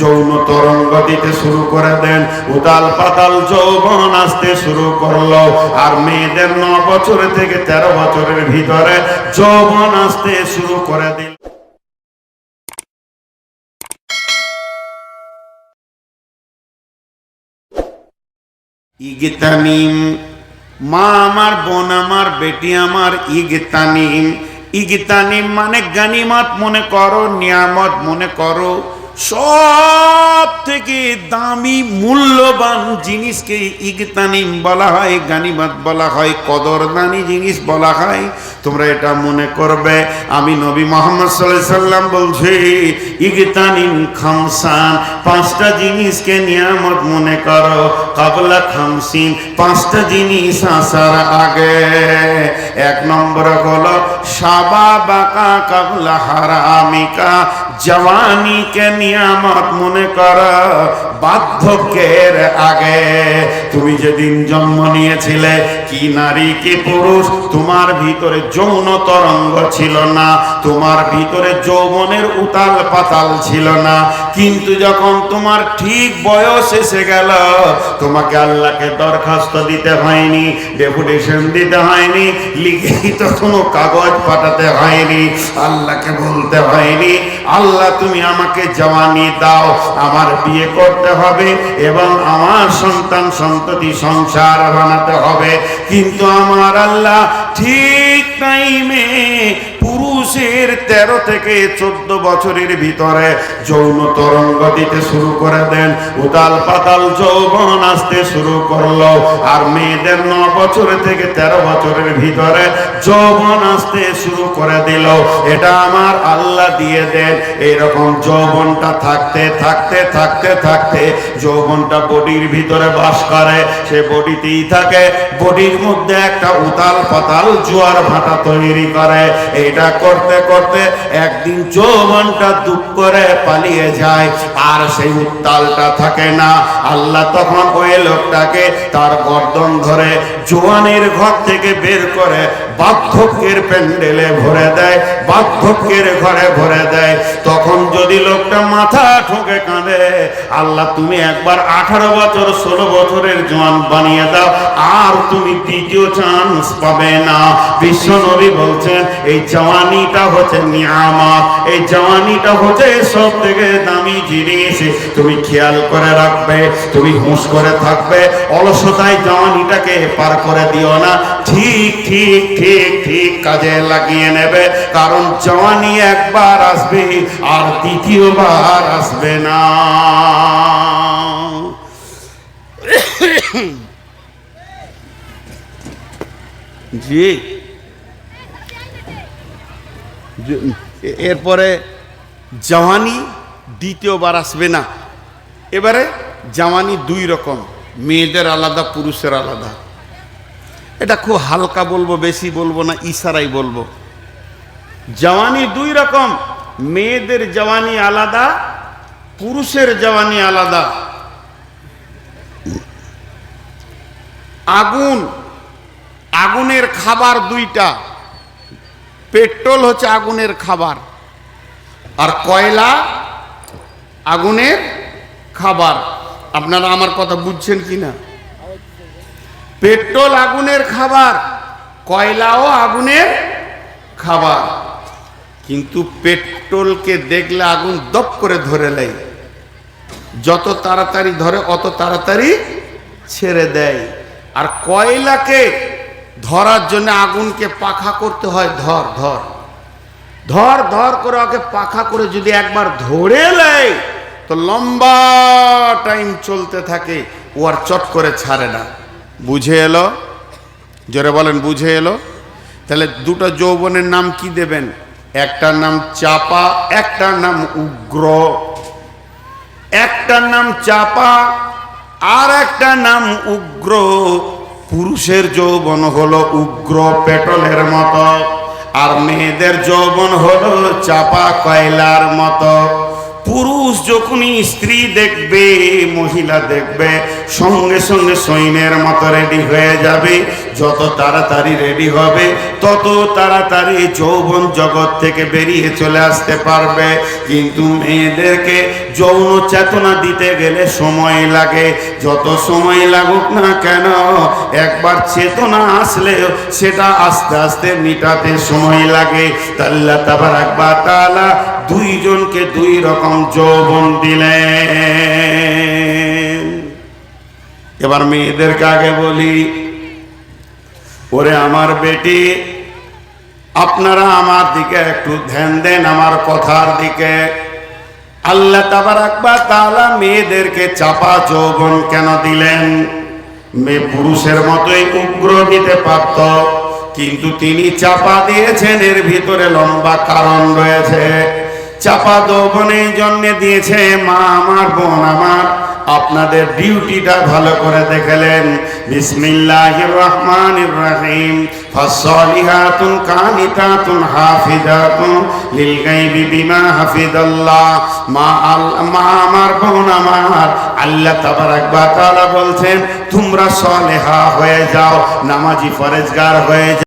যৌন তরঙ্গ দিতে শুরু করে দেন। উতাল পাতাল যৌবন আসতে শুরু করল। আর মেয়েদের ন বছর থেকে তেরো বছরের ভিতরে যৌবন আসতে শুরু করে দিল। ইগতানিম, মা আমার, বোন আমার, বেটি আমার, ইগতানিম। ইগতানিম মানে গানিমত মনে করো, নিয়ামত মনে করো। সব থেকে দামি মূল্যবান জিনিসকে ইগতানিম বলা হয়, গানিমত বলা হয়, কদরদানি জিনিস বলা হয়। তোমরা এটা মনে করবে, আমি নবী মোহাম্মদ সাল্লাহ সাল্লাম বলছি, ইগতানিম খামসান, পাঁচটা জিনিসকে নিয়ামত মনে করো। কাবলা খামসিন, পাঁচটা জিনিস আসার আগে। এক নম্বর হলো, সাবা বাকা কাবলা হারামিকা জওয়ানিকে নিয়ামত মনে করো, বার্ধক্যের আগে। তুমি যেদিন জন্ম নিয়েছিলে, কি নারী কি পুরুষ, তোমার ভিতরে যৌন তরঙ্গ ছিল না, তোমার ভিতরে যৌবনের উতাল পাতাল ছিল না। কিন্তু যখন তোমার ঠিক বয়স এসে গেল, তোমাকে আল্লাহকে দরখাস্ত দিতে হয়নি, ডেপুটেশন দিতে হয়নি, লিখিত কোনো কাগজ পাঠাতে হয়নি, আল্লাহকে বলতে হয়নি, আল্লাহ তুমি আমাকে জওয়ানি দাও, আমার বিয়ে করতে হবে এবং আমার সন্তান সন্ততি সংসার বানাতে হবে। কিন্তু আমার আল্লাহ ঠিক টাইমে পুরুষের তেরো থেকে চোদ্দ বছরের ভিতরে যৌন তরঙ্গ দিতে শুরু করে দেন। উতাল পাতাল যৌবন আসতে শুরু করল। আর মেয়েদের ন বছর থেকে তেরো বছরের ভিতরে যৌবন আসতে শুরু করে দিল। এটা আমার আল্লাহ দিয়ে দেন। এরকম যৌবনটা থাকতে থাকতে থাকতে থাকতে যৌবনটা বডির ভিতরে বাস করে। সে বডিতেই থাকে। বডির মধ্যে একটা উতাল পাতাল জোয়ার ভাটা তৈরি করে। এটা করতে করতে একদিন যৌবনটা দুঃখ করে পালিয়ে যায়। আর সেই উত্তালটা থাকে না। আল্লাহ তখন ওই লোকটাকে তার গর্দন ধরে জোয়ানের ঘর থেকে বের করে বার্ধক্যের প্যান্ডেলে ভরে দেয়, বার্ধক্যের ঘরে ভরে দেয়। তখন যদি লোকটা মাথা ঠোকে কাঁদে, আল্লাহ তুমি একবার আঠারো বছর, ষোলো বছরের জোয়ান বানিয়ে দাও, আর তুমি দ্বিতীয় চান্স পাবে না। বিশ্ব নবী বলছেন, এই জওয়ানিটা হচ্ছে নিয়ামত, এই জওয়ানিটা হচ্ছে সব থেকে দামি জিনিস। তুমি খেয়াল করে রাখবে, তুমি হুঁশ করে থাকবে, অলসতায় জওয়ানিটাকে পার করে দিও না। ঠিক ঠিক ঠিক। ঠিক ঠিক কাজে লাগিয়ে নেবে। কারণ জওয়ানি একবার আসবে আর দ্বিতীয়বার আসবে না। জি। এরপরে জওয়ানি দ্বিতীয়বার আসবে না। এবারে জওয়ানি দুই রকম, মেয়েদের আলাদা, পুরুষের আলাদা। এটা খুব হালকা বলব, বেশি বলব না ইশারাই বলব। জওয়ানি দুই রকম, মেয়েদের জওয়ানি আলাদা, পুরুষের জওয়ানি আলাদা। আগুন, আগুনের খাবার দুইটা। পেট্রোল হচ্ছে আগুনের খাবার। আর কয়লা, আগুনের খাবার। আপনারা আমার কথা বুঝছেন কি না পেট্রোল আগুনের খাবার, কয়লাও আগুনের খাবার। কিন্তু পেট্রোলকে দেখলে আগুন দপ করে ধরে নেয়। যত তাড়াতাড়ি ধরে, অত তাড়াতাড়ি ছেড়ে দেয়। আর কয়লাকে ধরার জন্য আগুনকে পাখা করতে হয়, ধর ধর। ধর ধর করে ওকে পাখা করে যদি একবার ধরে নেয়, তো লম্বা টাইম চলতে থাকে, ও আর চট করে ছাড়ে না। বুঝে এলো? জোরে বলেন, বুঝে এলো? তাহলে দুটো যৌবনের নাম কি দেবেন? একটার নাম চাপা, একটার নাম উগ্র। একটার নাম চাপা আর একটা নাম উগ্র। পুরুষের যৌবন হলো উগ্র পেটলের মতো, আর মেয়েদের যৌবন হলো চাপা কয়লার মতো। পুরুষ যখনই স্ত্রী দেখবে, মহিলা দেখবে, সঙ্গে সঙ্গে সৈন্যের মতো রেডি হয়ে যাবে। যত তাড়াতাড়ি রেডি হবে, তত তাড়াতাড়ি যৌবন জগৎ থেকে বেরিয়ে চলে আসতে পারবে। কিন্তু মেয়েদেরকে যৌন চেতনা দিতে গেলে সময় লাগে। যত সময় লাগুক না কেন, একবার চেতনা আসলেও সেটা আস্তে আস্তে মিটাতে সময় লাগে। তাল্লা তাবার একবার তালা দুইজনকে দুই রকম যৌবন দিলেন। এবার মেয়েদেরকে আগে বলি, ওরে আমার বেটি, আপনারা আমার দিকে একটু ধ্যান দেন, আমার কথার দিকে। আল্লাহ তাআলা মেয়েদেরকে চাপা যৌবন কেন দিলেন? মেয়ে পুরুষের মতোই উগ্র দিতে পারত কিন্তু তিনি চাপা দিয়েছেন, এর ভিতরে লম্বা কারণ রয়েছে। চাপা যৌবন এই দিয়েছে মা আমার বোন আমার। আপনাদের ডিউটিটা ভালো করে দেখলেন। কানিতাতুন হাফিজাতুন হাফিজাল্লাহ মা মা আমার বোন আমার। আল্লাহ তাবারাক ওয়া বলছেন, তোমরা সলেহা হয়ে যাও, নামাজি ফরেজগার হয়ে যাও।